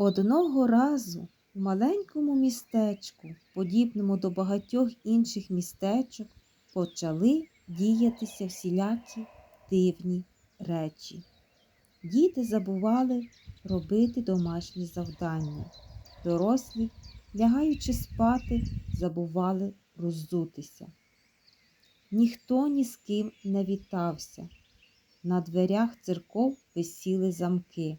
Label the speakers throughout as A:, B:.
A: Одного разу у маленькому містечку, подібному до багатьох інших містечок, почали діятися всілякі дивні речі. Діти забували робити домашні завдання. Дорослі, лягаючи спати, забували роззутися. Ніхто ні з ким не вітався. На дверях церков висіли замки.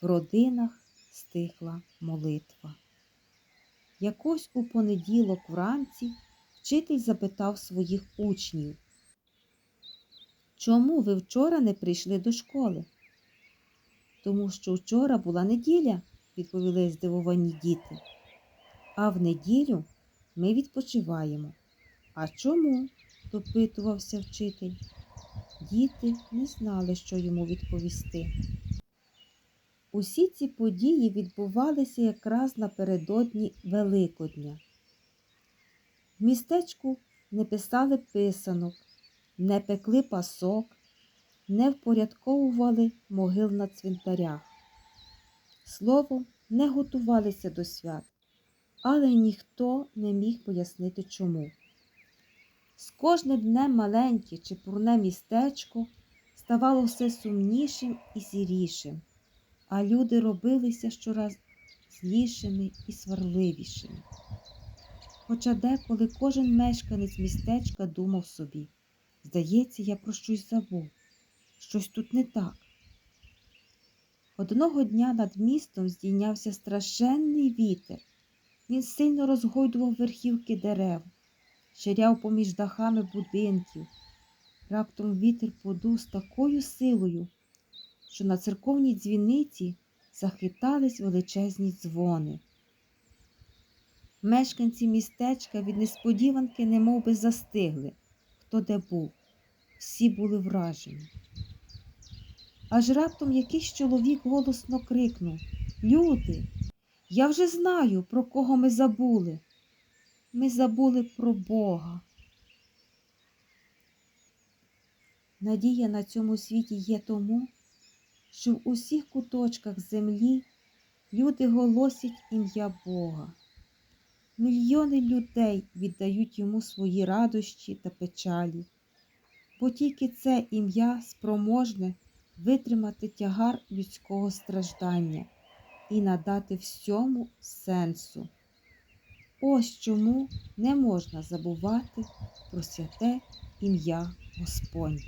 A: В родинах стихла молитва. Якось у понеділок вранці вчитель запитав своїх учнів, чому ви вчора не прийшли до школи? Тому що вчора була неділя, відповіли здивовані діти. А в неділю ми відпочиваємо. А чому? допитувався вчитель. Діти не знали, що йому відповісти. Усі ці події відбувалися якраз напередодні Великодня. В містечку не писали писанок, не пекли пасок, не впорядковували могил на цвинтарях. Словом, не готувалися до свят, але ніхто не міг пояснити чому. З кожним днем маленьке чепурне містечко ставало все сумнішим і сірішим, а люди робилися щораз злішими і сварливішими. Хоча деколи кожен мешканець містечка думав собі, здається, я про щось забув, щось тут не так. Одного дня над містом здійнявся страшенний вітер. Він сильно розгойдував верхівки дерев ширяв поміж дахами будинків. Раптом вітер подув з такою силою, що на церковній дзвіниці захитались величезні дзвони. Мешканці містечка від несподіванки немов би застигли, хто де був. Всі були вражені. Аж раптом якийсь чоловік голосно крикнув Люди, я вже знаю, про кого ми забули. Ми забули про Бога. Надія на цьому світі є тому, що в усіх куточках землі люди голосять ім'я Бога. Мільйони людей віддають йому свої радощі та печалі, бо тільки це ім'я спроможне витримати тягар людського страждання і надати всьому сенсу. Ось чому не можна забувати про святе ім'я Господнє.